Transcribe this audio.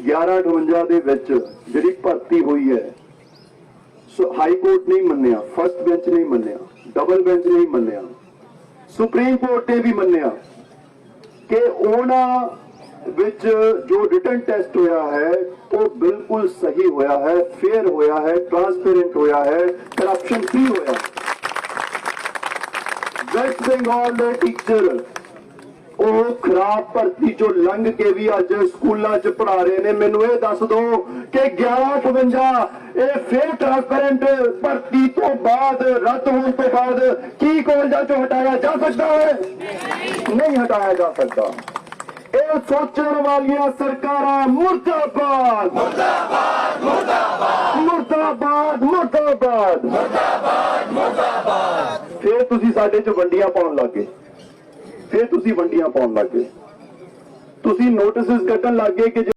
1158 ਦੇ ਵਿੱਚ ਜਿਹੜੀ ਭਰਤੀ ਹੋਈ ਹੈ, ਸੋ ਹਾਈ ਕੋਰਟ ਨਹੀਂ ਮੰਨਿਆ ਫਰਸਟ ਬੈਂਚ ਨਹੀਂ ਮੰਨਿਆ, ਡਬਲ ਬੈਂਚ ਨਹੀਂ ਮੰਨਿਆ, ਸੁਪਰੀਮ ਕੋਰਟ ਨੇ ਵੀ ਮੰਨਿਆ ਕਿ ਉਹਨਾਂ ਵਿੱਚ ਜੋ ਰਿਟਨ ਟੈਸਟ ਹੋਇਆ ਹੈ, ਉਹ ਬਿਲਕੁਲ ਸਹੀ ਹੋਇਆ ਹੈ, ਫੇਅਰ ਹੋਇਆ ਹੈ, ਟ੍ਰਾਂਸਪੇਰੈਂਟ ਹੋਇਆ ਹੈ ਕਰਪਸ਼ਨ ਫ੍ਰੀ ਹੋਇਆ ਵੈਸਟ ਬੰਗਾਲ ਦੇ ਟੀਚਰ ਖਰਾਬ ਭਰਤੀ ਚੋਂ ਲੰਘ ਕੇ ਵੀ ਅੱਜ ਸਕੂਲਾਂ 'ਚ ਪੜ੍ਹਾ ਰਹੇ ਨੇ ਮੈਨੂੰ ਇਹ ਦੱਸ ਦਿਓ ਕਿ 1152 ਇਹ ਫੇਰ ਟ੍ਰਾਂਸਪੇਰੈਂਟ ਭਰਤੀ ਤੋਂ ਬਾਅਦ ਰੱਦ ਹੋਣ ਤੋਂ ਬਾਅਦ ਕੀ ਕਾਲਜਾਂ 'ਚੋਂ ਹਟਾਇਆ ਜਾ ਸਕਦਾ ਹੈ? ਨਹੀਂ ਹਟਾਇਆ ਜਾ ਸਕਦਾ। ਇਹ ਸੋਚਣ ਵਾਲੀਆਂ ਸਰਕਾਰਾਂ ਮੁਰਦਾਬਾਦ। ਮੁਰਦਾਬਾਦ ਮੁਰਦਾਬਾਦ। ਮੁਰਦਾਬਾਦ ਮੁਰਦਾਬਾਦ। ਫਿਰ ਤੁਸੀਂ ਸਾਡੇ 'ਚ ਵੰਡੀਆਂ ਪਾਉਣ ਲੱਗੇ ਫਿਰ ਤੁਸੀਂ ਵੰਡੀਆਂ ਪਾਉਣ ਲੱਗੇ ਤੁਸੀਂ ਨੋਟਿਸਸ ਕੱਢਣ ਲੱਗੇ ਕਿ ਜੇ